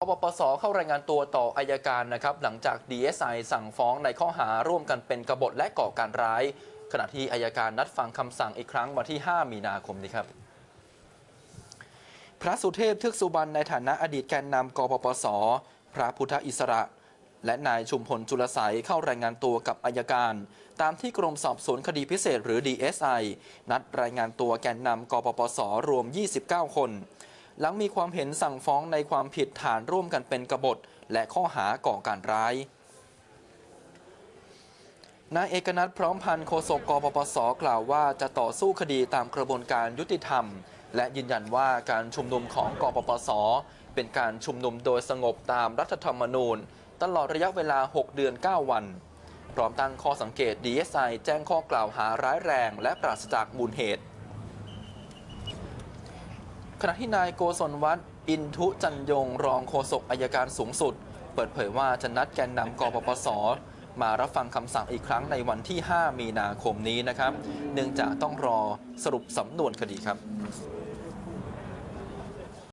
ปปสเข้ารายงานตัวต่ออายการนะครับหลังจาก DSI สั่งฟ้องในข้อหาร่วมกันเป็นกบฏและก่อการร้าย ขณะที่อายการนัดฟังคำสั่งอีกครั้งวันที่ 5 มีนาคมนี้ครับ พระสุเทพทึกสุบรรณในฐานะอดีตแกนนำกปปส พระพุทธอิสระ และนายชุมพลจุลไสยเข้ารายงานตัวกับอายการ ตามที่กรมสอบสวนคดีพิเศษหรือ DSI นัดรายงานตัวแกนนำกปปสรวม 29 คน หลังมีความเห็นสั่งฟ้องในความผิดฐานร่วมกันเป็นกบฏ และข้อหาก่อการร้ายนายเอกนัทพร้อมพันธ์โฆษกกปปสกล่าวว่าจะต่อสู้คดีตามกระบวนการยุติธรรม และยืนยันว่าการชุมนุมของกปปส เป็นการชุมนุมโดยสงบตามรัฐธรรมนูญ ตลอดระยะเวลา 6 เดือน 9 วัน พร้อมตั้งข้อสังเกต DSI แจ้งข้อกล่าวหาร้ายแรงและปราศจากมูลเหตุ ขณะที่นายโกศลวัฒน์อินทุจันยง รองโฆษกอายการสูงสุด เปิดเผยว่าจะนัดแกนนำกปปสมารับฟังคำสั่งอีกครั้งในวันที่ 5 มีนาคมนี้นะครับ เนื่องจากต้องรอสรุปสำนวนคดีครับ